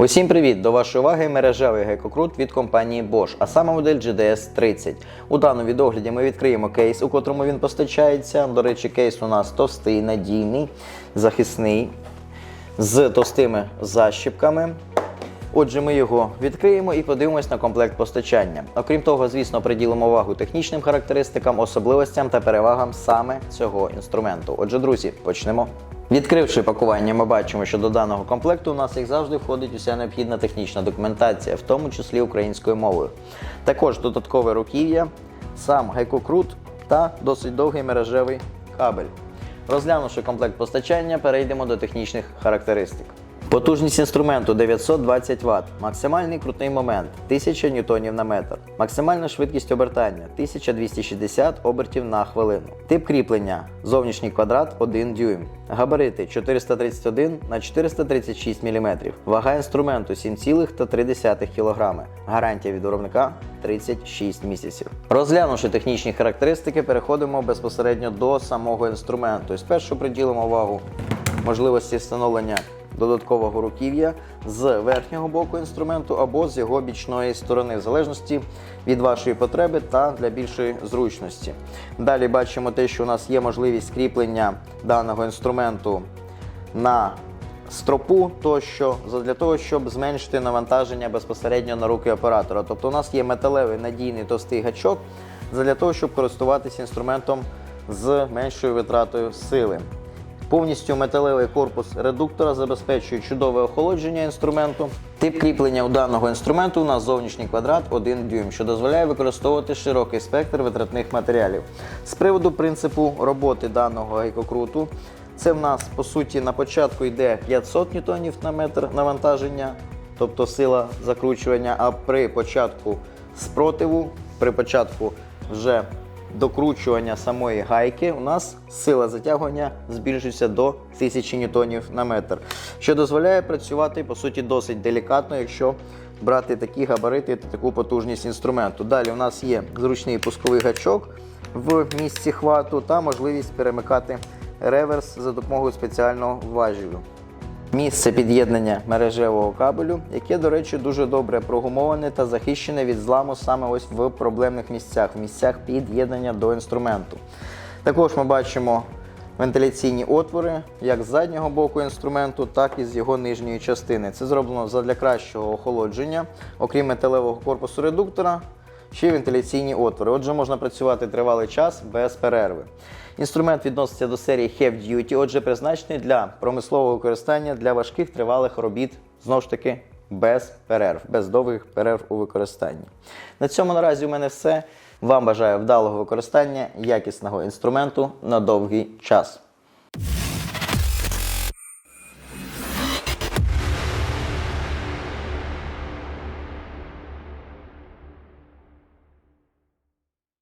Усім привіт! До вашої уваги мережевий гекокрут від компанії Bosch, а саме модель GDS 30. У даному відогляді ми відкриємо кейс, у котрому він постачається. До речі, кейс у нас товстий, надійний, захисний, з товстими защіпками. Отже, ми його відкриємо і подивимось на комплект постачання. Окрім того, звісно, приділимо увагу технічним характеристикам, особливостям та перевагам саме цього інструменту. Отже, друзі, почнемо. Відкривши пакування, ми бачимо, що до даного комплекту у нас, як завжди, входить уся необхідна технічна документація, в тому числі українською мовою. Також додаткове руків'я, сам гекокрут та досить довгий мережевий кабель. Розглянувши комплект постачання, перейдемо до технічних характеристик. Потужність інструменту 920 Вт, максимальний крутний момент 1000 ньютонів на метр, максимальна швидкість обертання 1260 обертів на хвилину. Тип кріплення зовнішній квадрат 1 дюйм. Габарити 431 на 436 мм. Вага інструменту 7,3 кг. Гарантія від виробника 36 місяців. Розглянувши технічні характеристики, переходимо безпосередньо до самого інструменту. І спершу приділимо увагу можливості встановлення додаткового руків'я з верхнього боку інструменту або з його бічної сторони, в залежності від вашої потреби та для більшої зручності. Далі бачимо те, що у нас є можливість кріплення даного інструменту на стропу, тощо для того, щоб зменшити навантаження безпосередньо на руки оператора. Тобто у нас є металевий надійний товстий гачок для того, щоб користуватися інструментом з меншою витратою сили. Повністю металевий корпус редуктора забезпечує чудове охолодження інструменту. Тип кріплення у даного інструменту у нас зовнішній квадрат 1 дюйм, що дозволяє використовувати широкий спектр витратних матеріалів. З приводу принципу роботи даного гайкокруту, це в нас по суті на початку йде 500 ньютонів на метр навантаження, тобто сила закручування, а при початку спротиву, при початку вже докручування самої гайки у нас сила затягування збільшується до 1000 ньютонів на метр, що дозволяє працювати по суті досить делікатно, якщо брати такі габарити та таку потужність інструменту. Далі у нас є зручний пусковий гачок в місці хвату та можливість перемикати реверс за допомогою спеціального важелю. Місце під'єднання мережевого кабелю, яке, до речі, дуже добре прогумоване та захищене від зламу саме ось в проблемних місцях, в місцях під'єднання до інструменту. Також ми бачимо вентиляційні отвори як з заднього боку інструменту, так і з його нижньої частини. Це зроблено задля кращого охолодження, окрім металевого корпусу редуктора. Ще й вентиляційні отвори. Отже, можна працювати тривалий час без перерви. Інструмент відноситься до серії Heavy Duty, отже, призначений для промислового використання для важких тривалих робіт, знову ж таки, без перерв, без довгих перерв у використанні. На цьому наразі у мене все. Вам бажаю вдалого використання якісного інструменту на довгий час.